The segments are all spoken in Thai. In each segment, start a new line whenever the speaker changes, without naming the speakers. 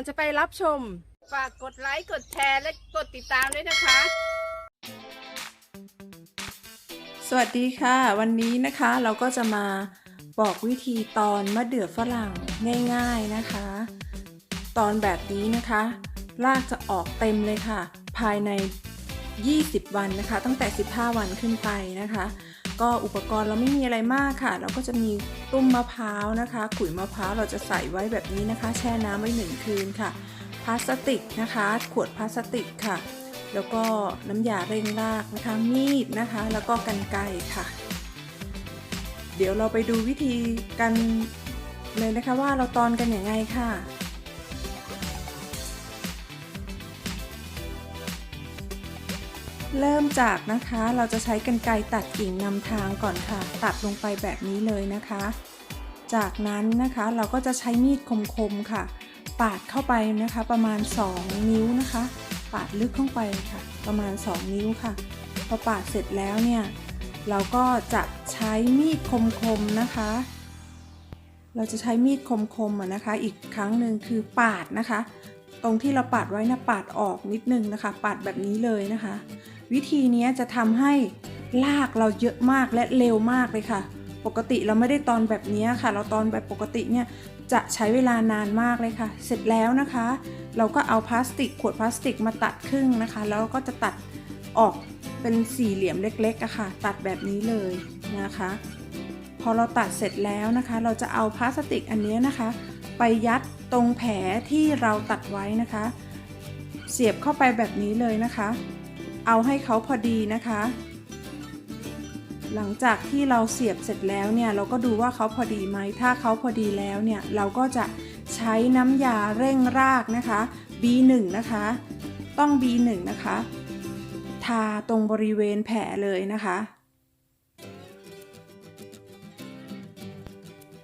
อนจะไปรับชม ฝากกดไลค์ กดแชร์และกดติดตามด้วยนะคะ
สวัสดีค่ะ วันนี้นะคะเราก็จะมาบอกวิธีตอนมะเดื่อฝรั่งง่าย ๆนะคะ ตอนแบบนี้นะคะ รากจะออกเต็มเลยค่ะ ภายใน 20 วันนะคะ ตั้งแต่ 15 วันขึ้นไปนะคะ ก็อุปกรณ์เราไม่มีอะไรมากค่ะ เราก็จะมีตุ้มมะพร้าวนะคะ ขุยมะพร้าวเราจะใส่ไว้แบบนี้นะคะ แช่น้ำไว้หนึ่งคืนค่ะ พลาสติกนะคะ ขวดพลาสติกค่ะ แล้วก็น้ำยาเร่งรากนะคะ มีดนะคะ แล้วก็กันไกรค่ะ เดี๋ยวเราไปดูวิธีกันเลยนะคะว่าเราตอนกันอย่างไงค่ะ เริ่มจากนะคะเราจะใช้กันไกรตัดกิ่งนำทางก่อนค่ะ ตัดลงไปแบบนี้เลยนะคะ จากนั้นนะคะเราก็จะใช้มีดคมๆค่ะ ปาดเข้าไปนะคะประมาณ 2 นิ้วนะคะ ปาดลึกเข้าไปค่ะ ประมาณ 2 นิ้วค่ะ พอปาดเสร็จแล้วเนี่ยเราก็จะใช้มีดคมๆนะคะ เราจะใช้มีดคมๆนะคะ อีกครั้งหนึ่งคือปาดนะคะ ตรงที่เราปาดไว้นะปาดออกนิดนึงนะคะ ปาดแบบนี้เลยนะคะ วิธีนี้จะทำให้ลากเราเยอะมากและเร็วมากเลยค่ะ ปกติเราไม่ได้ตอนแบบนี้ค่ะ เราตอนแบบปกติเนี่ยจะใช้เวลานานมากเลยค่ะ เสร็จแล้วนะคะ เราก็เอาพลาสติกขวดพลาสติกมาตัดครึ่งนะคะ แล้วก็จะตัดออกเป็นสี่เหลี่ยมเล็กๆอะค่ะ ตัดแบบนี้เลยนะคะ พอเราตัดเสร็จแล้วนะคะ เราจะเอาพลาสติกอันนี้นะคะ ไปยัดตรงแผลที่เราตัดไว้นะคะ เสียบเข้าไปแบบนี้เลยนะคะ เอาให้เขาพอดีนะคะ หลังจากที่เราเสียบเสร็จแล้วเนี่ยเราก็ดูว่าเขาพอดีไหม ถ้าเขาพอดีแล้วเนี่ยเราก็จะใช้น้ำยาเร่งรากนะคะ B1 นะคะ ต้อง B1 นะคะ ทาตรงบริเวณแผลเลยนะคะ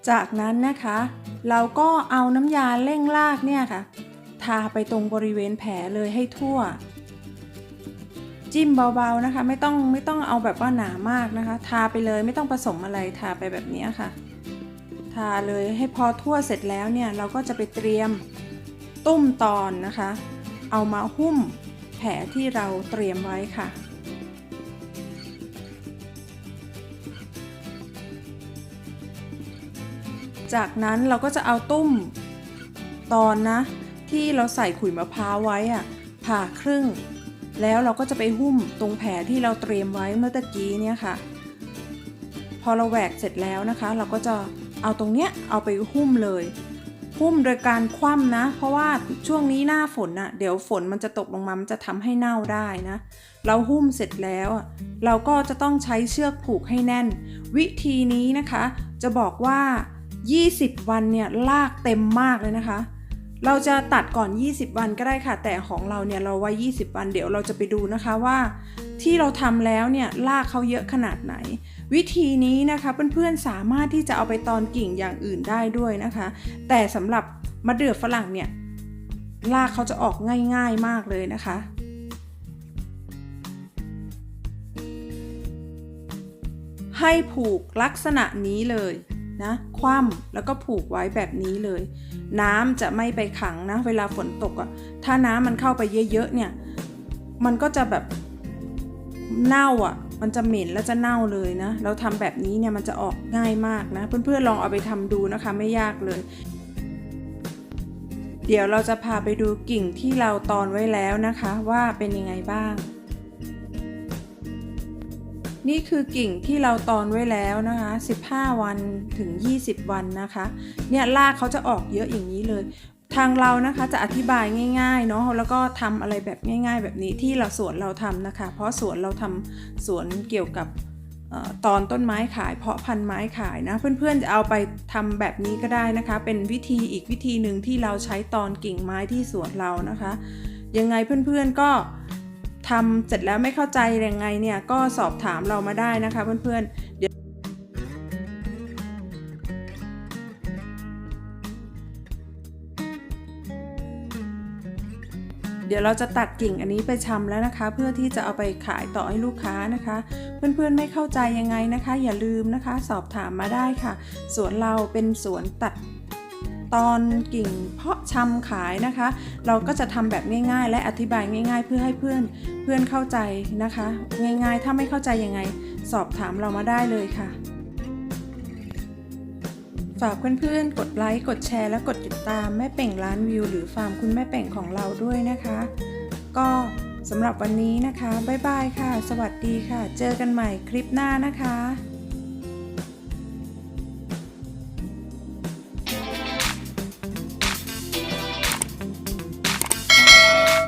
จากนั้นนะคะ เราก็เอาน้ำยาเร่งรากเนี่ยค่ะ ทาไปตรงบริเวณแผลเลยให้ทั่ว จิ้มเบาๆนะคะ ไม่ต้องไม่ต้องเอาแบบว่าหนามากนะคะ ทาไปเลยไม่ต้องผสมอะไรทาไปแบบนี้ค่ะ ทาเลยให้พอทั่วเสร็จแล้วเนี่ยเราก็จะไปเตรียมตุ้มตอนนะคะ เอามาหุ้มแผลที่เราเตรียมไว้ค่ะจากนั้นเราก็จะเอาตุ้มตอนนะ ที่เราใส่ขุยมะพร้าวไว้อะผ่าครึ่ง แล้วเราก็จะไปหุ้มตรงแผลที่เราเตรียมไว้เมื่อตะกี้เนี่ยค่ะ พอเราแหวกเสร็จแล้วนะคะ เราก็จะเอาตรงเนี้ยเอาไปหุ้มเลยหุ้มโดยการคว่ำนะ เพราะว่าช่วงนี้หน้าฝนน่ะ เดี๋ยวฝนมันจะตกลงมา มันจะทำให้เน่าได้นะ เราหุ้มเสร็จแล้วเราก็จะต้องใช้เชือกผูกให้แน่น วิธีนี้นะคะ จะบอกว่า 20 วันเนี่ยลากเต็มมากเลยนะคะ เราจะตัดก่อน 20 วันก็ได้ค่ะ แต่ของเราเนี่ยเราไว้ 20 วันเดี๋ยวเราจะไปดูนะคะว่าที่เราทำแล้วเนี่ยลากเขาเยอะขนาดไหน วิธีนี้นะคะเพื่อนๆสามารถที่จะเอาไปตอนกิ่งอย่างอื่นได้ด้วยนะคะ แต่สำหรับมะเดื่อฝรั่งเนี่ยลากเขาจะออกง่ายๆมากเลยนะคะให้ผูกลักษณะนี้เลย นะคว่ำแล้วก็ผูกไว้แบบนี้เลย น้ำจะไม่ไปขังนะ เวลาฝนตกอะ่ะถ้าน้ำมันเข้าไปเยอะๆเนี่ย มันก็จะแบบเน่าอะ่ะ มันจะเหม็นแล้วจะเน่าเลยนะ เราทำแบบนี้เนี่ยมันจะออกง่ายมากนะ เพื่อนๆลองเอาไปทำดูนะคะไม่ยากเลย เดี๋ยวเราจะพาไปดูกิ่งที่เราตอนไว้แล้วนะคะ ว่าเป็นยังไงบ้าง นี่คือกิ่งที่เราตอนไว้แล้วนะคะ 15 วันถึง 20 วันนะคะ เนี่ยรากเขาจะออกเยอะอย่างนี้เลย ทางเรานะคะจะอธิบายง่ายๆเนาะแล้วก็ทำอะไรแบบง่าย ๆ แบบนี้ที่เราสวนเราทำนะคะ เพราะสวนเราทำสวนเกี่ยวกับออตอนต้นไม้ขายเพาะพันธุ์ไม้ขายนะ เพื่อนๆจะเอาไปทำแบบนี้ก็ได้นะคะ เป็นวิธีอีกวิธีหนึ่งที่เราใช้ตอนกิ่งไม้ที่สวนเรานะคะ ยังไงเพื่อนๆก็ ทำเสร็จแล้วไม่เข้าใจยังไงเนี่ยก็สอบถามเรามาได้นะคะเพื่อนๆเดี๋ยวเดี๋ยวเราจะตัดกิ่งอันนี้ไปชำแล้วนะคะ เพื่อที่จะเอาไปขายต่อให้ลูกค้านะคะ เพื่อนๆไม่เข้าใจยังไงนะคะ อย่าลืมนะคะ สอบถามมาได้ค่ะ สวนเราเป็นสวนตัด ตอนกิ่งเพาะชำขายนะคะ เราก็จะทำแบบง่าย ๆ และอธิบายง่าย ๆ เพื่อให้เพื่อนเพื่อนเข้าใจนะคะ ง่ายๆ ถ้าไม่เข้าใจยังไง สอบถามเรามาได้เลยค่ะ ฝากเพื่อนๆ กดไลค์กดแชร์และกดติดตามแม่เป่งร้านวิว หรือฟาร์มคุณแม่เป่งของเราด้วยนะคะ ก็สำหรับวันนี้นะคะ บ๊ายบายค่ะ สวัสดีค่ะ เจอกันใหม่คลิปหน้านะคะ